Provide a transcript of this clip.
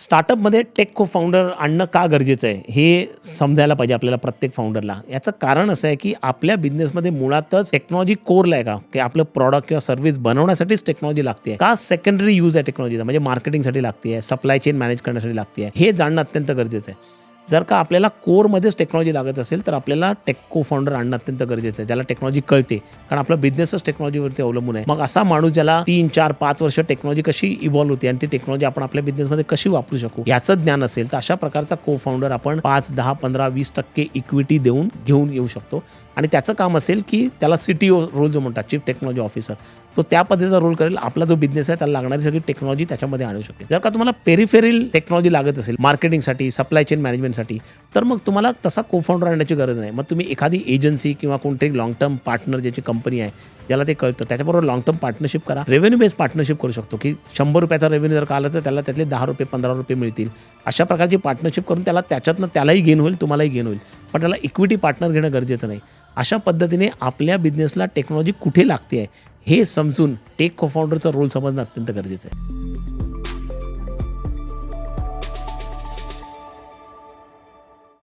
स्टार्टअपमध्ये take को founder आणणं का गरजेचं आहे हे समजायला पाहिजे आपल्याला प्रत्येक फाउंडरला. याचं कारण असं आहे की आपल्या बिझनेसमध्ये मुळातच टेक्नॉलॉजी कोरला आहे का? की आपलं प्रॉडक्ट किंवा सर्व्हिस बनवण्यासाठीच टेक्नॉलॉजी लागते का सेकंडरी यूज आहे टेक्नॉलॉजीचा? म्हणजे मार्केटिंगसाठी लागते आहे सप्लाय चेन मॅनेज करण्यासाठी लागते आहे. हे जाणणं अत्यंत गरजेचं आहे. जर का आपल्याला कोरमध्येच टेक्नॉलॉजी लागत असेल तर आपल्याला टेक्को फाउंडर आणणं अत्यंत गरजेचं आहे. ज्याला टेक्नॉलॉजी कळते. कारण आपला बिझनेसच टेक्नॉलॉजीवरती अवलंबून आहे. मग असा माणूस ज्याला तीन चार पाच वर्ष टेक्नॉलॉजी कशी इव्हॉल्व्ह होते आणि ती टेक्नॉलॉजी आपण आपल्या बिझनेसमध्ये कशी वापरू शकू याचं ज्ञान असेल तर अशा प्रकारचा को फाउंडर आपण पाच दहा पंधरा वीस टक्के इक्विटी देऊन घेऊन येऊ शकतो. आणि त्याचं काम असेल की त्याला सी टी ओ रोल जो म्हणतात चीफ टेक्नॉलॉजी ऑफिसर तो त्या पद्धतीचा रोल करेल. आपला जो बिझनेस आहे त्याला लागणारी सगळी टेक्नॉलॉजी त्याच्यामध्ये आणू शकेल जर का तुम्हाला पेरिफेरल टेक्नॉलॉजी लागत असेल मार्केटिंगसाठी सप्लाय चेन मॅनेजमेंटसाठी तर मग तुम्हाला तसा को फाउंडर आणण्याची गरज नाही. मग तुम्ही एखादी एजन्सी किंवा कोणतरी लॉंग टर्म पार्टनर ज्याची कंपनी आहे ज्याला ते कळतं त्याच्याबरोबर लॉंग टर्म पार्टनरशिप करा. रेव्हेन्यू बेस्ड पार्टनरशिप करू शकतो की शंभर रुपयाचा रेव्हेन्यू जर का आला तर त्याला त्यातले दहा रुपये पंधरा रुपये मिळतील. अशा प्रकारची पार्टनरशिप करून त्याला त्याच्यातनं त्यालाही गेन होईल तुम्हालाही गेन होईल. पण त्याला इक्विटी पार्टनर घेणं गरजेचं नाही. अशा पद्धतीने आपल्या बिझनेसला टेक्नॉलॉजी कुठे लागते आहे हे समजून टेक को फाउंडरचा रोल समजणं अत्यंत गरजेचं आहे.